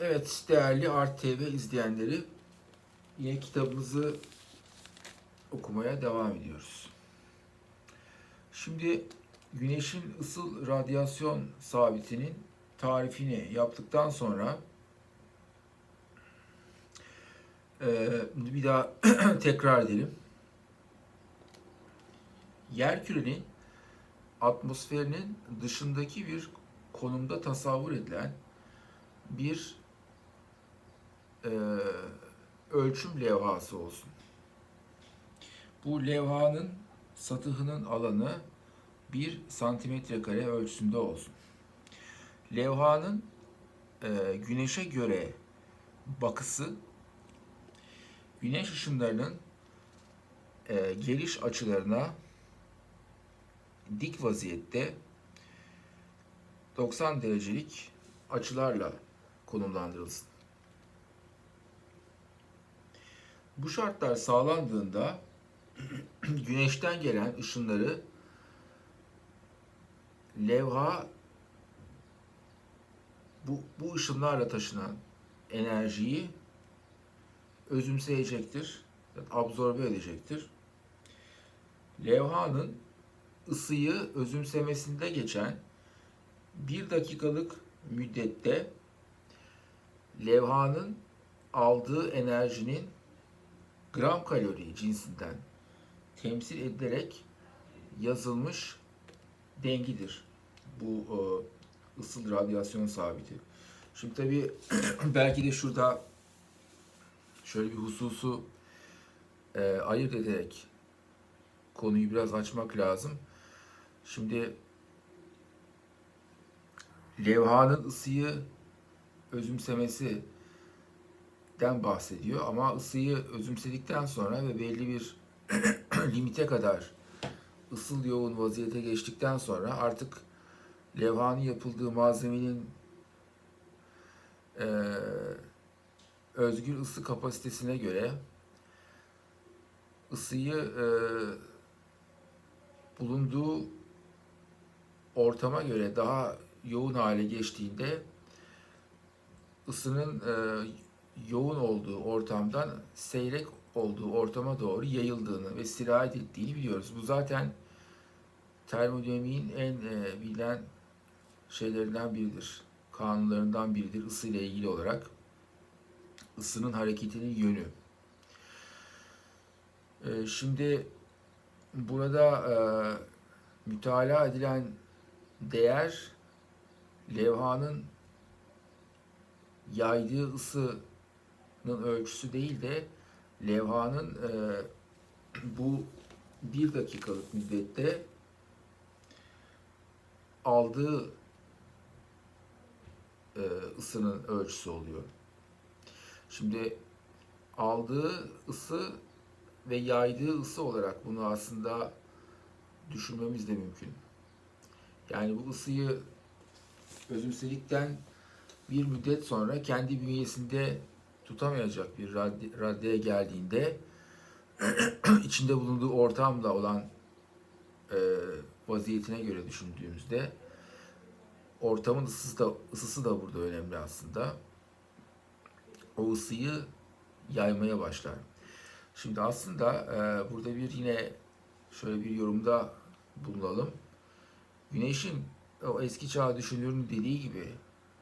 Evet değerli Art TV izleyenleri yine kitabımızı okumaya devam ediyoruz. Şimdi güneşin ısıl radyasyon sabitinin tarifini yaptıktan sonra eee, bir daha tekrar edelim. Yerkürenin atmosferinin dışındaki bir konumda tasavvur edilen bir e, ölçüm levhası olsun. Bu levhanın satıhının alanı 1 santimetre kare ölçüsünde olsun. Levhanın e, güneşe göre bakısı güneş ışınlarının e, geliş açılarına dik vaziyette 90 derecelik açılarla konumlandırılsın. Bu şartlar sağlandığında güneşten gelen ışınları levha bu, bu ışınlarla taşınan enerjiyi özümseyecektir, absorbe edecektir. Levhanın ısıyı özümsemesinde geçen bir dakikalık müddette levhanın aldığı enerjinin gram kalori cinsinden temsil edilerek yazılmış dengidir. Bu e, ısıl radyasyon sabiti. Şimdi tabii belki de şurada şöyle bir hususu e, ayırt ederek konuyu biraz açmak lazım. Şimdi levhanın ısıyı özümsemesi den bahsediyor. Ama ısıyı özümsedikten sonra ve belli bir limite kadar ısıl yoğun vaziyete geçtikten sonra artık levhanın yapıldığı malzemenin eee özgür ısı kapasitesine göre ısıyı eee, bulunduğu ortama göre daha yoğun hale geçtiğinde ısının e, yoğun olduğu ortamdan seyrek olduğu ortama doğru yayıldığını ve sirayet ettiğini biliyoruz. Bu zaten termodinamiğin en e, bilinen şeylerinden biridir. Kanunlarından biridir ısı ile ilgili olarak. ısının hareketinin yönü. E, şimdi burada e, mütalaa edilen değer levhanın yaydığı ısının ölçüsü değil de levhanın e, bu bir dakikalık müddette aldığı e, ısının ölçüsü oluyor. Şimdi aldığı ısı ve yaydığı ısı olarak bunu aslında düşünmemiz de mümkün. Yani bu ısıyı özümsedikten bir müddet sonra kendi bünyesinde tutamayacak bir radde, raddeye geldiğinde içinde bulunduğu ortamla olan e, vaziyetine göre düşündüğümüzde ortamın ısısı da, ısısı da burada önemli aslında. O ısıyı yaymaya başlar. Şimdi aslında e, burada bir yine şöyle bir yorumda bulunalım. Güneşin o eski çağ düşünürünün dediği gibi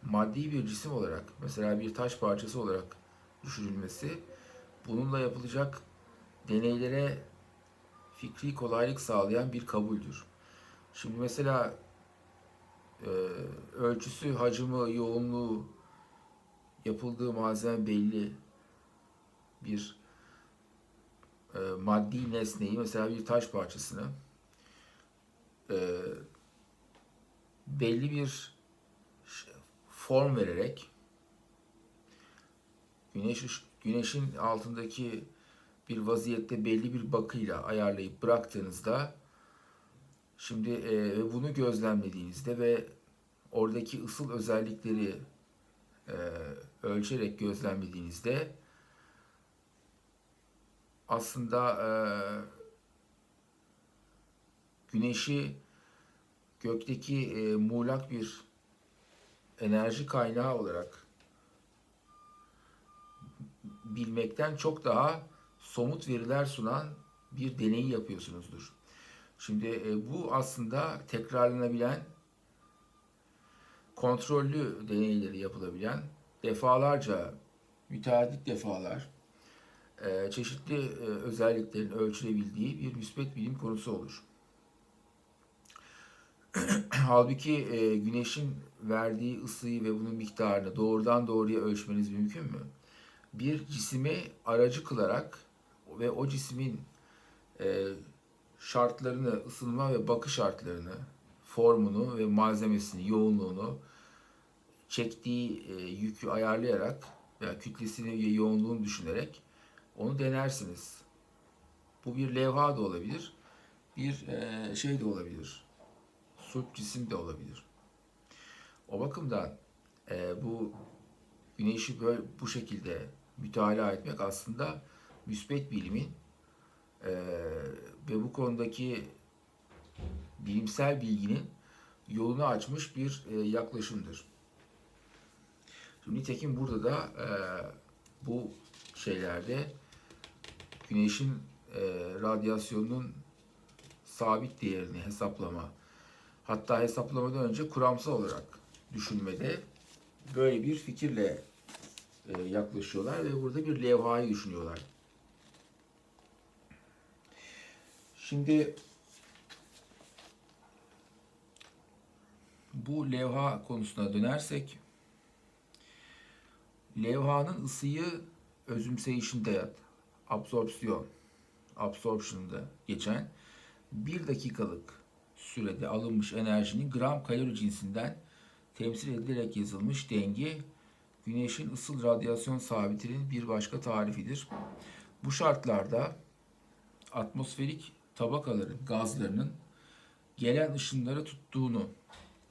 maddi bir cisim olarak mesela bir taş parçası olarak düşünülmesi bununla yapılacak deneylere fikri kolaylık sağlayan bir kabuldür. Şimdi mesela e, ölçüsü, hacmi, yoğunluğu yapıldığı malzeme belli bir e, maddi nesneyi mesela bir taş parçasını e, belli bir form vererek güneş güneşin altındaki bir vaziyette belli bir bakıyla ayarlayıp bıraktığınızda şimdi e, bunu gözlemlediğinizde ve oradaki ısıl özellikleri e, ölçerek gözlemlediğinizde aslında e, güneşi gökteki e, muğlak bir enerji kaynağı olarak bilmekten çok daha somut veriler sunan bir deneyi yapıyorsunuzdur. Şimdi e, bu aslında tekrarlanabilen, kontrollü deneyleri yapılabilen, defalarca, müteadit defalar e, çeşitli e, özelliklerin ölçülebildiği bir müspet bilim konusu olur. Halbuki e, güneşin verdiği ısıyı ve bunun miktarını doğrudan doğruya ölçmeniz mümkün mü? Bir cisimi aracı kılarak ve o cismin e, şartlarını, ısınma ve bakı şartlarını, formunu ve malzemesini, yoğunluğunu çektiği e, yükü ayarlayarak veya kütlesini ve yoğunluğunu düşünerek onu denersiniz. Bu bir levha da olabilir, bir e, şey de olabilir, surt cisim de olabilir. O bakımdan e, bu güneşi böyle bu şekilde mütalaa etmek aslında müspet bilimin e, ve bu konudaki bilimsel bilginin yolunu açmış bir e, yaklaşımdır. Şimdi nitekim burada da e, bu şeylerde güneşin e, radyasyonunun sabit değerini hesaplama, hatta hesaplamadan önce kuramsal olarak düşünmede böyle bir fikirle yaklaşıyorlar ve burada bir levhayı düşünüyorlar. Şimdi bu levha konusuna dönersek levhanın ısıyı özümseyişinde absorpsiyon absorption'da geçen bir dakikalık sürede alınmış enerjinin gram kalori cinsinden temsil edilerek yazılmış denge güneşin ısıl radyasyon sabitinin bir başka tarifidir. Bu şartlarda atmosferik tabakaların, gazlarının gelen ışınları tuttuğunu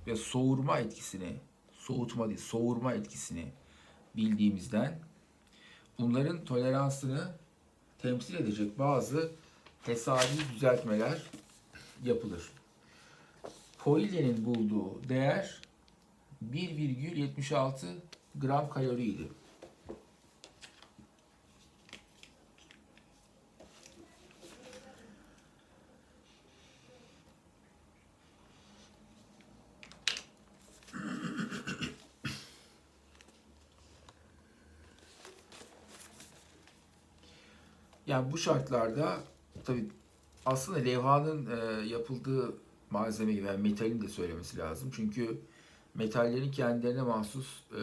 ve soğurma etkisini, soğutma değil, soğurma etkisini bildiğimizden bunların toleransını temsil edecek bazı hesabi düzeltmeler yapılır. Poile'nin bulduğu değer 1,76 gram kaloriydi. Yani bu şartlarda tabii aslında levhanın e, yapıldığı malzemeyi veya metalin de söylemesi lazım. Çünkü metallerin kendilerine mahsus e,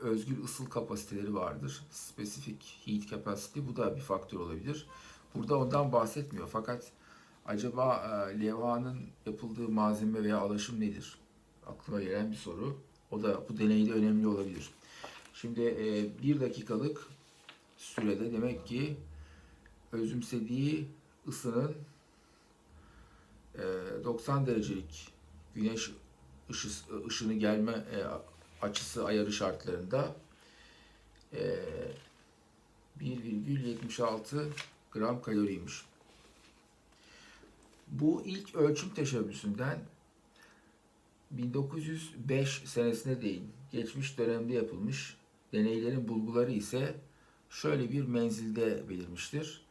özgür ısıl kapasiteleri vardır. Specific heat capacity bu da bir faktör olabilir. Burada ondan bahsetmiyor. Fakat acaba e, levhanın yapıldığı malzeme veya alaşım nedir? Aklıma gelen bir soru. O da bu deneyde önemli olabilir. Şimdi e, bir dakikalık sürede demek ki özümsediği ısının e, 90 derecelik güneş ışı, ışını gelme e, açısı ayarı şartlarında e, 1,76 gram kaloriymiş. Bu ilk ölçüm teşebbüsünden 1905 senesine değin geçmiş dönemde yapılmış deneylerin bulguları ise şöyle bir menzilde belirmiştir.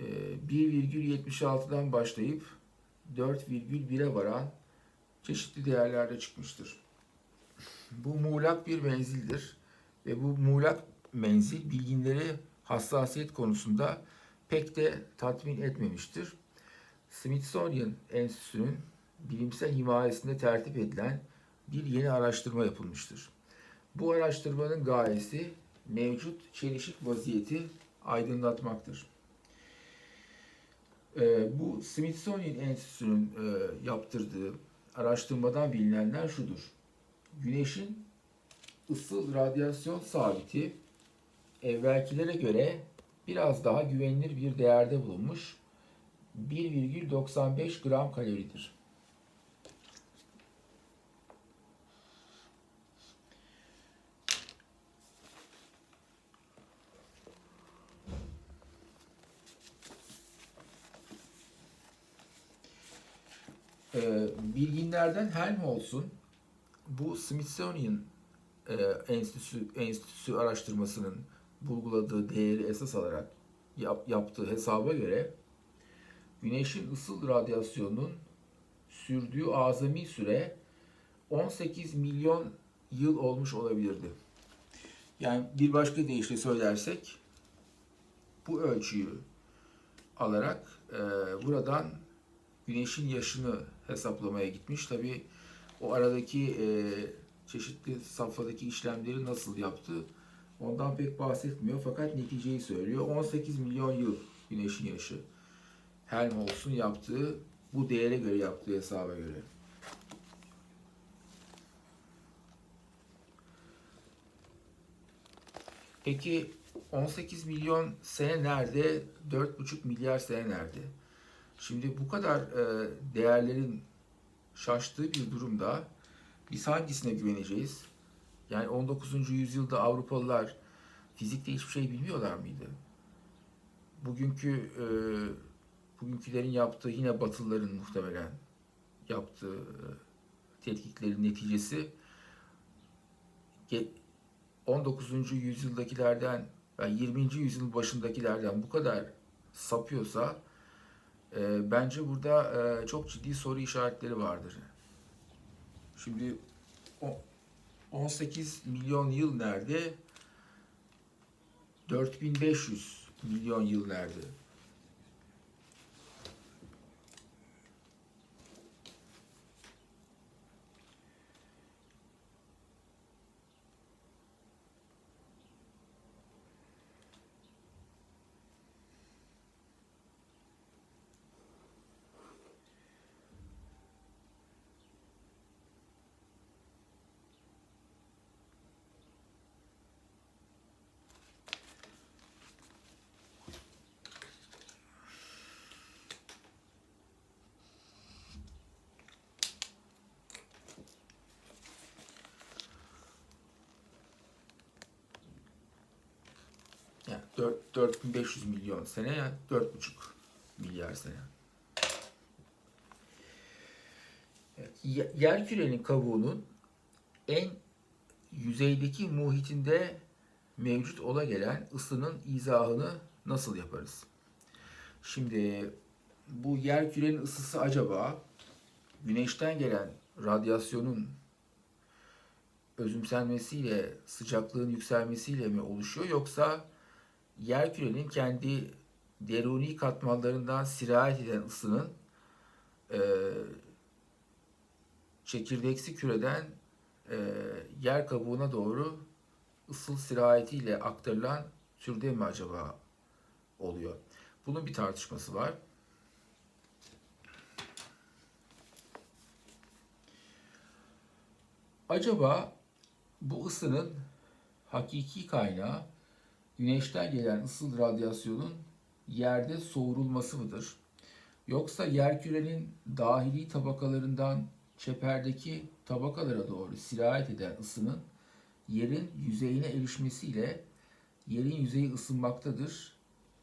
1,76'dan başlayıp 4,1'e varan çeşitli değerlerde çıkmıştır. Bu muğlak bir menzildir ve bu muğlak menzil bilginleri hassasiyet konusunda pek de tatmin etmemiştir. Smithsonian Enstitüsü'nün bilimsel himayesinde tertip edilen bir yeni araştırma yapılmıştır. Bu araştırmanın gayesi mevcut çelişik vaziyeti aydınlatmaktır. E, bu Smithsonian Enstitüsü'nün e, yaptırdığı araştırmadan bilinenler şudur. Güneşin ısıl radyasyon sabiti evvelkilere göre biraz daha güvenilir bir değerde bulunmuş 1,95 gram kaloridir. E, bilginlerden Helmholtz'un bu Smithsonian e, Enstitüsü, Enstitüsü araştırmasının bulguladığı değeri esas alarak yap- yaptığı hesaba göre Güneşin ısıl radyasyonunun sürdüğü azami süre 18 milyon yıl olmuş olabilirdi. Yani bir başka deyişle söylersek bu ölçüyü alarak e, buradan güneşin yaşını hesaplamaya gitmiş. Tabi o aradaki e, çeşitli safhadaki işlemleri nasıl yaptı ondan pek bahsetmiyor fakat neticeyi söylüyor. 18 milyon yıl güneşin yaşı. Helmholtz'un yaptığı bu değere göre yaptığı hesaba göre. Peki 18 milyon sene nerede? 4,5 milyar sene nerede? Şimdi bu kadar e, değerlerin şaştığı bir durumda biz hangisine güveneceğiz? Yani 19. yüzyılda Avrupalılar fizikte hiçbir şey bilmiyorlar mıydı? Bugünkü e, bugünkülerin yaptığı yine Batılıların muhtemelen yaptığı e, tetkiklerin neticesi ge- 19. yüzyıldakilerden yani 20. yüzyılın başındakilerden bu kadar sapıyorsa e, bence burada e, çok ciddi soru işaretleri vardır. Şimdi o 18 milyon yıl nerede? 4500 milyon yıl nerede? Yani 4, 4500 milyon sene ya 4,5 milyar sene. Yer kürenin kabuğunun en yüzeydeki muhitinde mevcut ola gelen ısının izahını nasıl yaparız? Şimdi bu yer kürenin ısısı acaba güneşten gelen radyasyonun özümsenmesiyle, sıcaklığın yükselmesiyle mi oluşuyor yoksa yer kürenin kendi deruni katmanlarından sirayet eden ısının e, çekirdeksi küreden e, yer kabuğuna doğru ısıl sirayetiyle aktarılan türde mi acaba oluyor? Bunun bir tartışması var. Acaba bu ısının hakiki kaynağı güneşten gelen ısıl radyasyonun yerde soğurulması mıdır? Yoksa yerkürenin dahili tabakalarından çeperdeki tabakalara doğru sirayet eden ısının yerin yüzeyine erişmesiyle yerin yüzeyi ısınmaktadır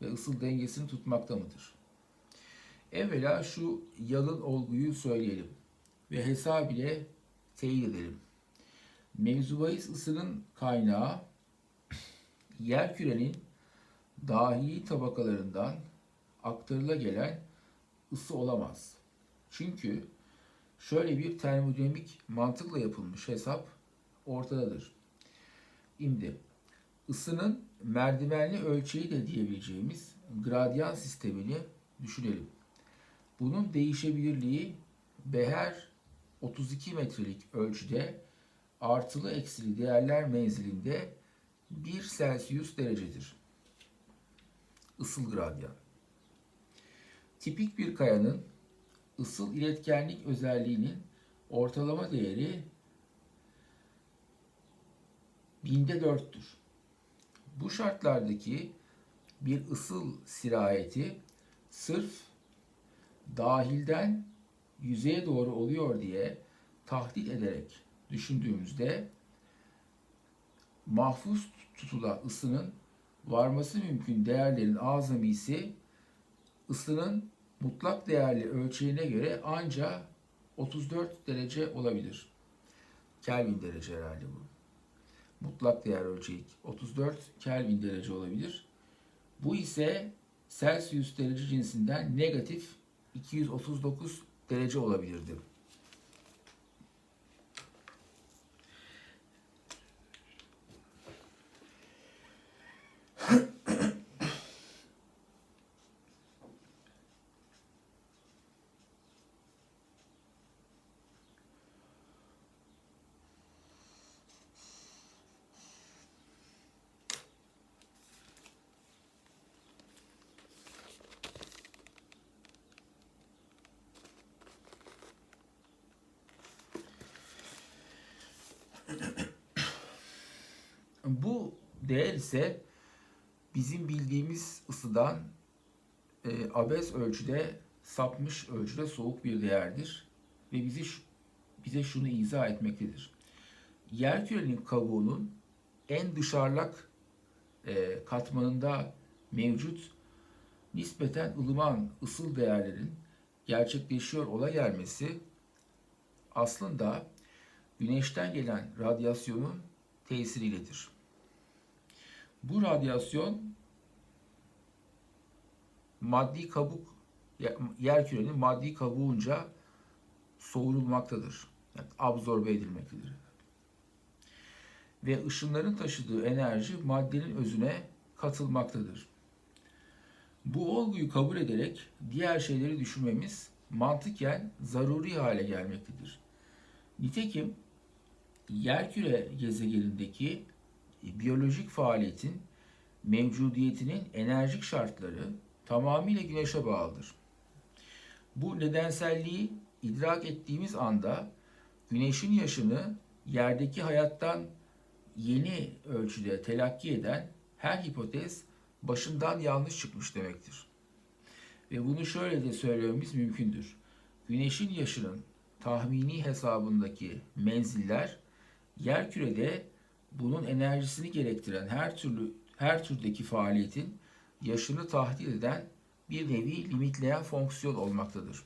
ve ısıl dengesini tutmakta mıdır? Evvela şu yalın olguyu söyleyelim ve hesab ile teyit edelim. Mevzu bahis ısının kaynağı yer kürenin dahili tabakalarından aktarıla gelen ısı olamaz. Çünkü şöyle bir termodinamik mantıkla yapılmış hesap ortadadır. Şimdi ısının merdivenli ölçeği de diyebileceğimiz gradyan sistemini düşünelim. Bunun değişebilirliği Beher 32 metrelik ölçüde artılı eksili değerler menzilinde 1 Celsius derecedir. Isıl gradyan. Tipik bir kayanın ısıl iletkenlik özelliğinin ortalama değeri binde dörttür. Bu şartlardaki bir ısıl sirayeti sırf dahilden yüzeye doğru oluyor diye tahdit ederek düşündüğümüzde mahfuz tutulan ısının varması mümkün değerlerin azamisi ısının mutlak değerli ölçeğine göre anca 34 derece olabilir. Kelvin derece herhalde bu. mutlak değer ölçeği 34 Kelvin derece olabilir. Bu ise Celsius derece cinsinden negatif 239 derece olabilirdi. Bu değer ise bizim bildiğimiz ısıdan e, abes ölçüde sapmış ölçüde soğuk bir değerdir ve bizi bize şunu izah etmektedir. Yerkürenin kabuğunun en dışarılak e, katmanında mevcut nispeten ılıman ısıl değerlerin gerçekleşiyor ola gelmesi aslında güneşten gelen radyasyonun tesiriyledir. Bu radyasyon maddi kabuk yer kürenin maddi kabuğunca soğurulmaktadır. Yani absorbe edilmektedir. Ve ışınların taşıdığı enerji maddenin özüne katılmaktadır. Bu olguyu kabul ederek diğer şeyleri düşünmemiz mantıken zaruri hale gelmektedir. Nitekim yerküre gezegenindeki biyolojik faaliyetin mevcudiyetinin enerjik şartları tamamıyla güneşe bağlıdır. Bu nedenselliği idrak ettiğimiz anda güneşin yaşını yerdeki hayattan yeni ölçüde telakki eden her hipotez başından yanlış çıkmış demektir. Ve bunu şöyle de söylememiz mümkündür. Güneşin yaşının tahmini hesabındaki menziller yer kürede bunun enerjisini gerektiren her türlü her türdeki faaliyetin yaşını tahdit eden bir nevi limitleyen fonksiyon olmaktadır.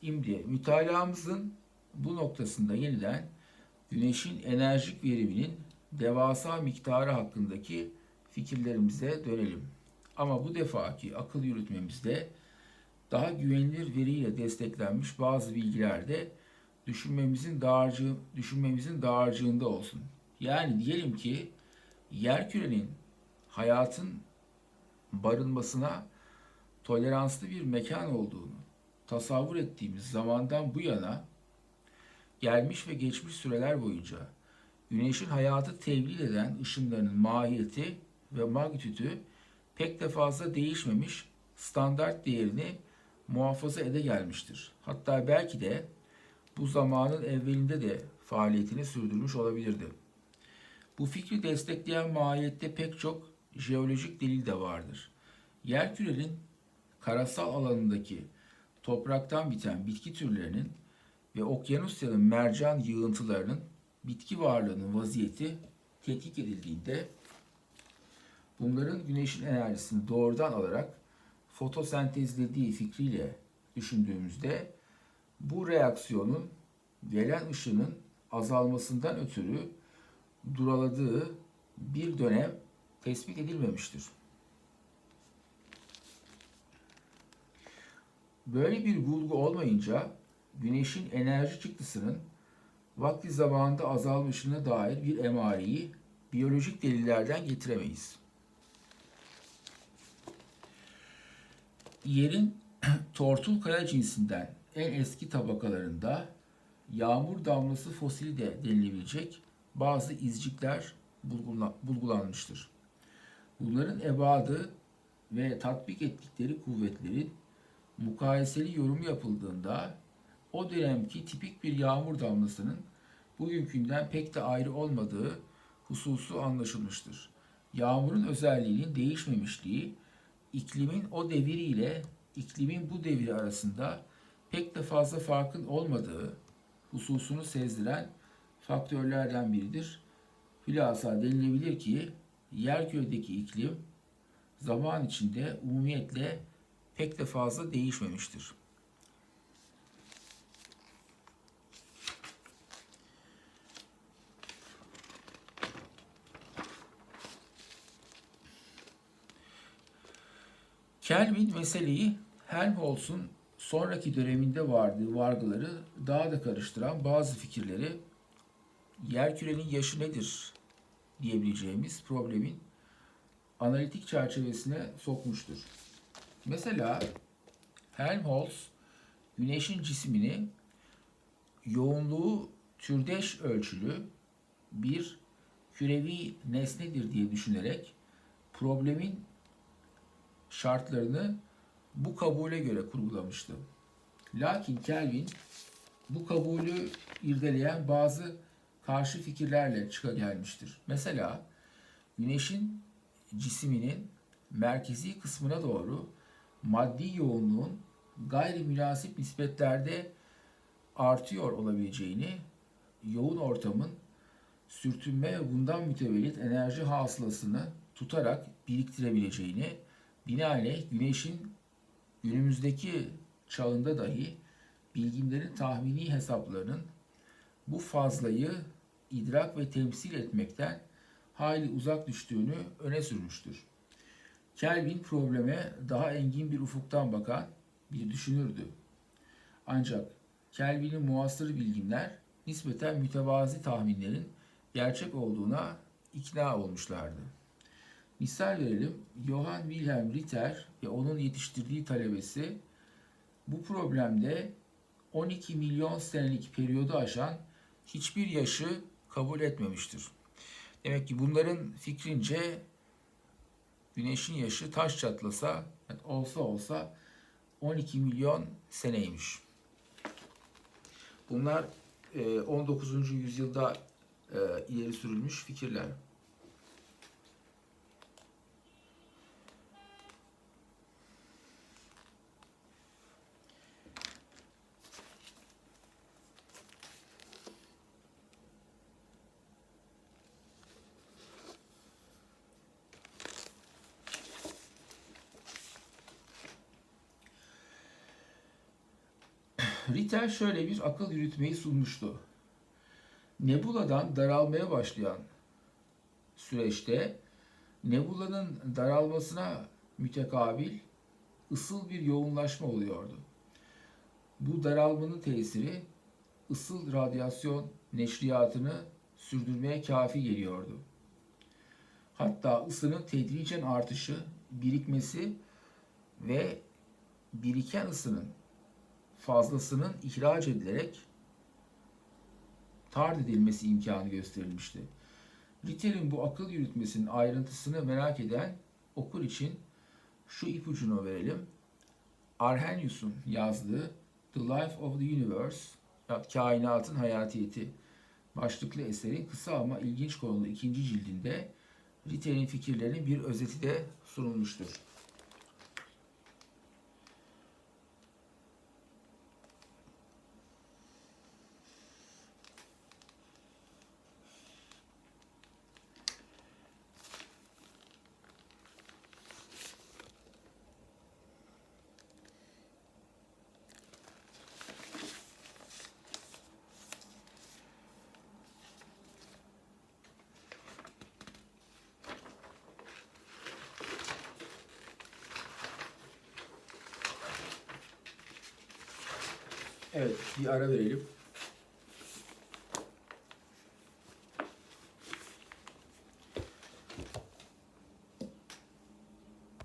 Şimdi mütalaamızın bu noktasında yeniden güneşin enerjik veriminin devasa miktarı hakkındaki fikirlerimize dönelim. Ama bu defaki akıl yürütmemizde daha güvenilir veriyle desteklenmiş bazı bilgiler de düşünmemizin dağarcığı, düşünmemizin dağarcığında olsun. Yani diyelim ki yerkürenin hayatın barınmasına toleranslı bir mekan olduğunu tasavvur ettiğimiz zamandan bu yana gelmiş ve geçmiş süreler boyunca güneşin hayatı tevlid eden ışınlarının mahiyeti ve magnitüdü pek de fazla değişmemiş standart değerini muhafaza ede gelmiştir. Hatta belki de bu zamanın evvelinde de faaliyetini sürdürmüş olabilirdi. Bu fikri destekleyen mahiyette pek çok jeolojik delil de vardır. Yerkürenin karasal alanındaki topraktan biten bitki türlerinin ve okyanusyanın mercan yığıntılarının bitki varlığının vaziyeti tetkik edildiğinde bunların güneşin enerjisini doğrudan alarak fotosentezlediği fikriyle düşündüğümüzde bu reaksiyonun gelen ışının azalmasından ötürü duraladığı bir dönem tespit edilmemiştir. Böyle bir bulgu olmayınca güneşin enerji çıktısının vakti zamanında azalmışına dair bir emareyi biyolojik delillerden getiremeyiz. Yerin tortul kaya cinsinden en eski tabakalarında yağmur damlası fosili de denilebilecek bazı izcikler bulgulanmıştır. Bunların ebadı ve tatbik ettikleri kuvvetlerin mukayeseli yorum yapıldığında o dönemki tipik bir yağmur damlasının bugünkünden pek de ayrı olmadığı hususu anlaşılmıştır. Yağmurun özelliğinin değişmemişliği, iklimin o deviriyle iklimin bu devri arasında pek de fazla farkın olmadığı hususunu sezdiren faktörlerden biridir. Hülasa denilebilir ki Yerköy'deki iklim zaman içinde umumiyetle pek de fazla değişmemiştir. Kelvin meseleyi Helmholtz'un sonraki döneminde vardığı vargıları daha da karıştıran bazı fikirleri yerkürenin yaşı nedir diyebileceğimiz problemin analitik çerçevesine sokmuştur. Mesela Helmholtz Güneşin cismini yoğunluğu türdeş ölçülü bir kürevi nesnedir diye düşünerek problemin şartlarını bu kabule göre kurgulamıştı. Lakin Kelvin bu kabulü irdeleyen bazı karşı fikirlerle çıka gelmiştir. Mesela Güneşin cisiminin merkezi kısmına doğru maddi yoğunluğun gayri münasip nispetlerde artıyor olabileceğini, yoğun ortamın sürtünme ve bundan mütevellit enerji hasılasını tutarak biriktirebileceğini, binaenaleyh güneşin günümüzdeki çağında dahi bilginlerin tahmini hesaplarının bu fazlayı idrak ve temsil etmekten hayli uzak düştüğünü öne sürmüştür. Kelvin probleme daha engin bir ufuktan bakan bir düşünürdü. Ancak Kelvin'in muasır bilginler nispeten mütevazi tahminlerin gerçek olduğuna ikna olmuşlardı. Misal verelim, Johann Wilhelm Ritter ve onun yetiştirdiği talebesi bu problemde 12 milyon senelik periyodu aşan hiçbir yaşı kabul etmemiştir. Demek ki bunların fikrince Güneşin yaşı taş çatlasa olsa olsa 12 milyon seneymiş. Bunlar 19. yüzyılda e, ileri sürülmüş fikirler. Ritter şöyle bir akıl yürütmeyi sunmuştu. Nebuladan daralmaya başlayan süreçte nebulanın daralmasına mütekabil ısıl bir yoğunlaşma oluyordu. Bu daralmanın tesiri ısıl radyasyon neşriyatını sürdürmeye kafi geliyordu. Hatta ısının tedricen artışı, birikmesi ve biriken ısının fazlasının ihraç edilerek tard edilmesi imkanı gösterilmişti. Ritter'in bu akıl yürütmesinin ayrıntısını merak eden okur için şu ipucunu verelim. Arrhenius'un yazdığı The Life of the Universe, Kainatın Hayatiyeti başlıklı eserin kısa ama ilginç konulu ikinci cildinde Ritter'in fikirlerinin bir özeti de sunulmuştur. Evet, bir ara verelim.